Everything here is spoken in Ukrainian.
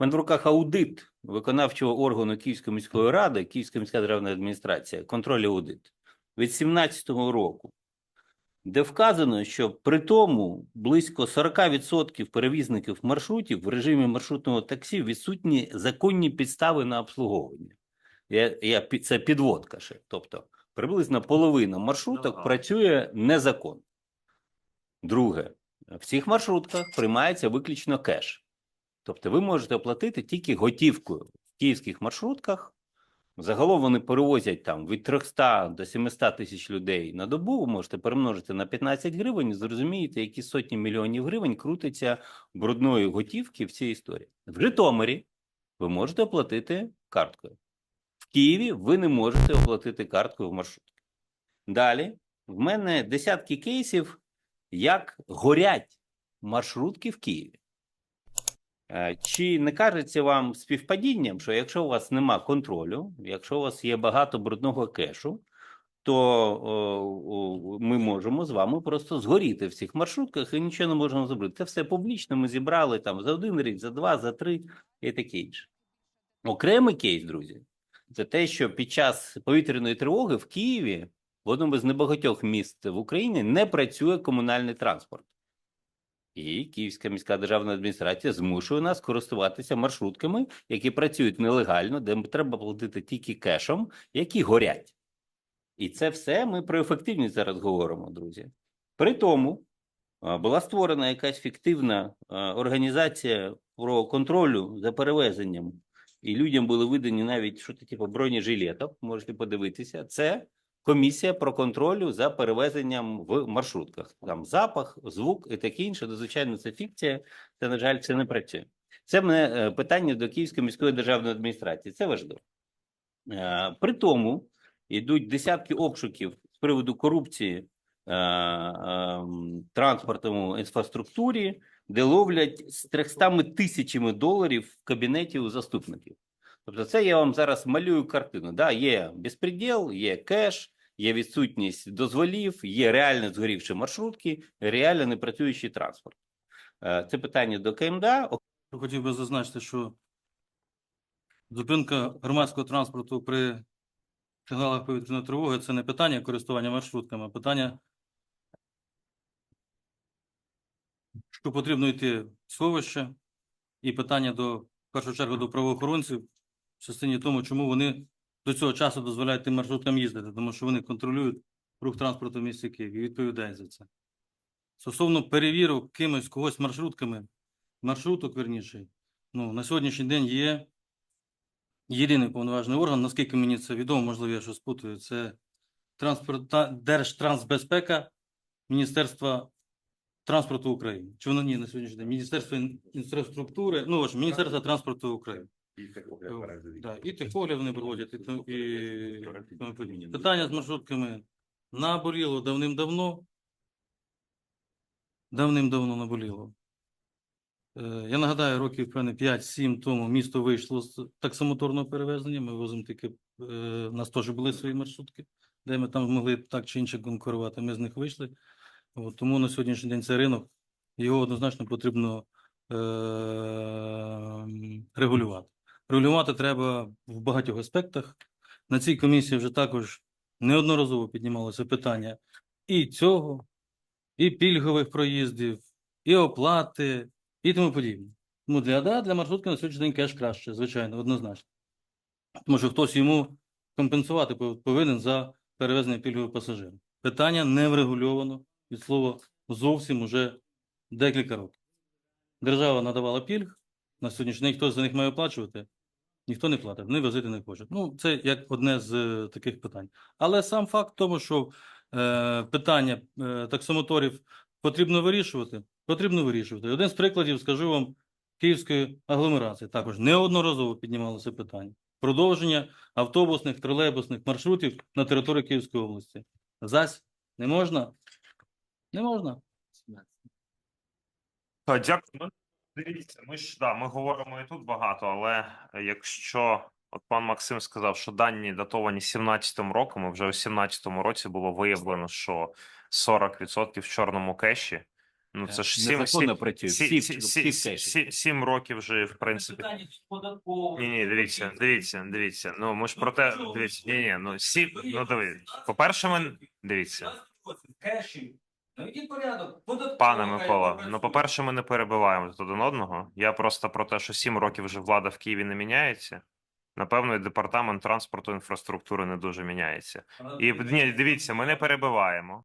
мене в руках аудит виконавчого органу Київської міської ради, Київська міська державна адміністрація, контроль аудит від 17-го року, де вказано, що при тому близько 40% перевізників маршрутів в режимі маршрутного таксі відсутні законні підстави на обслуговування. Я, я, це підводка ще. Тобто приблизно половина маршруток Ага. працює незаконно. Друге, в цих маршрутках приймається виключно кеш. Тобто ви можете оплатити тільки готівкою в київських маршрутках. Загалом вони перевозять там від 300 до 700 тисяч людей на добу. Ви можете перемножити на 15 гривень зрозумієте, які сотні мільйонів гривень крутиться брудної готівки в цій історії. В Житомирі ви можете оплатити карткою. В Києві ви не можете оплатити карткою в маршрутці. Далі, в мене десятки кейсів, як горять маршрутки в Києві. Е, Чи не кажеться вам співпадінням, що якщо у вас нема контролю, якщо у вас є багато брудного кешу, то ми можемо з вами просто згоріти в цих маршрутках і нічого не можемо зробити. Це все публічно. Ми зібрали там за один рік, за два, за три і таке інше. Окремий кейс, друзі, це те, що під час повітряної тривоги в Києві, в одному з небагатьох міст в Україні, не працює комунальний транспорт. І Київська міська державна адміністрація змушує нас користуватися маршрутками, які працюють нелегально, де треба платити тільки кешом, які горять. І це все ми про ефективність зараз говоримо, друзі. При тому була створена якась фіктивна організація про контролю за перевезенням, і людям були видані навіть що типу бронежилеток, можете подивитися. Це комісія про контролю за перевезенням в маршрутках. Там запах, звук і таке інше. Ну, Звичайно, це фікція. Це, на жаль, це не працює. Це мене е, питання до Київської міської державної адміністрації. Це важливо. Е, При тому йдуть десятки обшуків з приводу корупції е, транспортному інфраструктурі, де ловлять з 300 тисячами доларів в кабінеті у заступників. Тобто, це я вам зараз малюю картину. Да, є безпреділ, є кеш, є відсутність дозволів, є реально згорівші маршрутки, реально непрацюючий транспорт. Е, Це питання до КМДА. Хотів би зазначити, що зупинка громадського транспорту при сигналах повітряної тривоги це не питання користування маршрутками, а питання, що потрібно йти в сховище, і питання до, в першу чергу до правоохоронців в частині тому, чому вони до цього часу дозволяють тим маршруткам їздити, тому що вони контролюють рух транспорту в місті Київ і відповідають за це. Стосовно перевірок кимось когось маршрутками, маршруток, верніше, ну, на сьогоднішній день є єдиний повноважний орган, наскільки мені це відомо, можливо, я щось путаю, це транспорта, Держтрансбезпека Міністерства транспорту України. Чи воно ні на сьогоднішній день? Міністерство інфраструктури, ну, ось, Міністерство транспорту України. Да, і техогляд вони проводять, і, тому- і тому подібне. Питання з маршрутками наболіло давним-давно. Давним-давно наболіло. Е, Я нагадаю, років певне 5-7 тому місто вийшло з таксомоторного перевезення. Ми возимо тільки, е, у нас теж були свої маршрутки, де ми там могли так чи інше конкурувати. Ми з них вийшли. От, тому на сьогоднішній день це ринок, його однозначно потрібно е, регулювати. Регулювати треба в багатьох аспектах. На цій комісії вже також неодноразово піднімалося питання і цього, і пільгових проїздів, і оплати, і тому подібне. Тому для АДА, для маршрутки на сьогоднішній день кеш краще, звичайно, однозначно. Тому що хтось йому компенсувати повинен за перевезення пільгових пасажирів. Питання не врегульовано від слова зовсім уже декілька років. Держава надавала пільг, на сьогоднішній день хтось за них має оплачувати, ніхто не платить, вони возити не хочуть. Ну, це як одне з е, таких питань. Але сам факт тому, що е, питання е, таксомоторів потрібно вирішувати, потрібно вирішувати. Один з прикладів, скажу вам, Київської агломерації також неодноразово піднімалося питання. Продовження автобусних, тролейбусних маршрутів на території Київської області. Зась не можна? Не можна. Дякую. Дивіться, ми ж да, ми говоримо і тут багато, але якщо от пан Максим сказав, що дані датовані 17-м роком, і вже у 17-му році було виявлено, що 40% в чорному кеші. Ну це ж Е, сім, Незаконно сім, працює. сі- Всі, сі- всі, сі- всі, сі- сім років вже, в принципі. Ні, ні, дивіться, дивіться, дивіться. Ну ми ж про те, дивіться, ні, ні, ну сім, ну диви. По-перше, ми дивіться, пане Микола. Ну, по-перше, ми не перебиваємо тут один одного. Я просто про те, що сім років вже влада в Києві не міняється. Напевно, і департамент транспорту інфраструктури не дуже міняється. І ні, дивіться, ми не перебиваємо.